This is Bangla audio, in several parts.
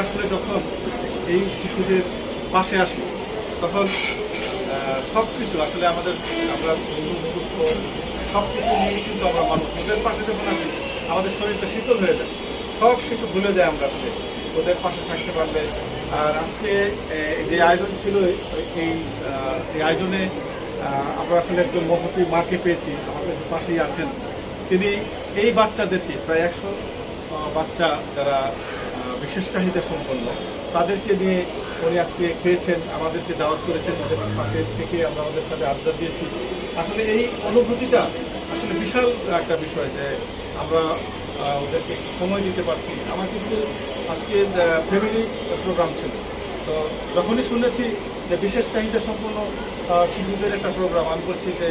আসলে যখন এই শিশুদের পাশে আসি, তখন সব কিছু আসলে আমাদের, আমরা দুঃখ সব কিছু নিয়ে কিন্তু আমরা মানুষ। ওদের পাশে যখন আসি, আমাদের শরীরটা শীতল হয়ে যায়। সব কিছু ভুলে যায় আমরা আসলে। ওদের পাশে থাকতে পারলে। আর আজকে যে আয়োজন ছিল, এই- এই আয়োজনে আমরা আসলে একজন মহতী মাকে পেয়েছি, আমাদের পাশেই আছেন। তিনি এই বাচ্চাদেরকে, প্রায় একশো বাচ্চা যারা বিশেষ চাহিদা সম্পন্ন। তাদেরকে নিয়ে উনি আজকে খেয়েছেন, আমাদেরকে দাওয়াত করেছেন, ওদের পাশে থেকে আমরা ওদের সাথে আড্ডা দিয়েছি। আসলে এই অনুভূতিটা আসলে বিশাল একটা বিষয় যে আমরা ওদেরকে একটু সময় দিতে পারছি। আমার কিন্তু আজকে ফ্যামিলি প্রোগ্রাম ছিল। তো যখনই শুনেছি যে বিশেষ চাহিদা সম্পন্ন শিশুদের একটা প্রোগ্রাম আমি বলছি যে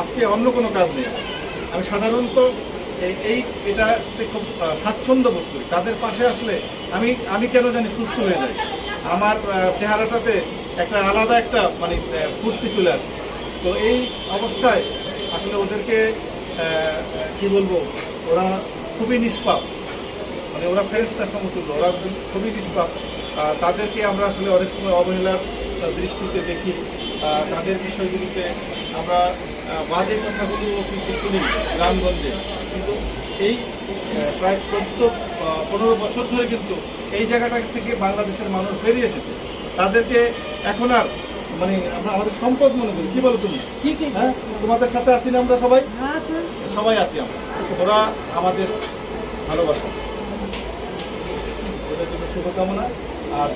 আজকে অন্য কোনো কাজ নেই। আমি সাধারণত এই এই, এটাতে খুব স্বাচ্ছন্দ্য বোধ করি। তাদের পাশে আসলে আমি আমি কেন জানি সুস্থ হয়ে যাই। আমার চেহারাটাতে একটা আলাদা একটা মানে ফুর্তি চলে আসে। তো এই অবস্থায় আসলে ওদেরকে কি বলব, ওরা খুবই নিষ্পাপ। মানে ওরা ফেরেস্তা সমতুল্য, ওরা খুবই নিষ্পাপ। তাদেরকে আমরা আসলে অনেক সময় অবহেলার দৃষ্টিতে দেখি। তাদের বিষয়গুলিতে আমরা বাজে কথাগুলো কিন্তু শুনি গ্রামগঞ্জে। কিন্তু এই প্রায় চোদ্দ পনেরো বছর ধরে কিন্তু এই জায়গাটা থেকে বাংলাদেশের মানুষ বেরিয়ে এসেছে। তাদেরকে এখন আর মানে আমরা আমাদের সম্পদ মনে করি। কি বলো তুমি? হ্যাঁ? তোমাদের সাথে আছি না আমরা সবাই? সবাই আছি আমরা। ওরা আমাদের ভালোবাসা। ওদের জন্য শুভকামনা। আর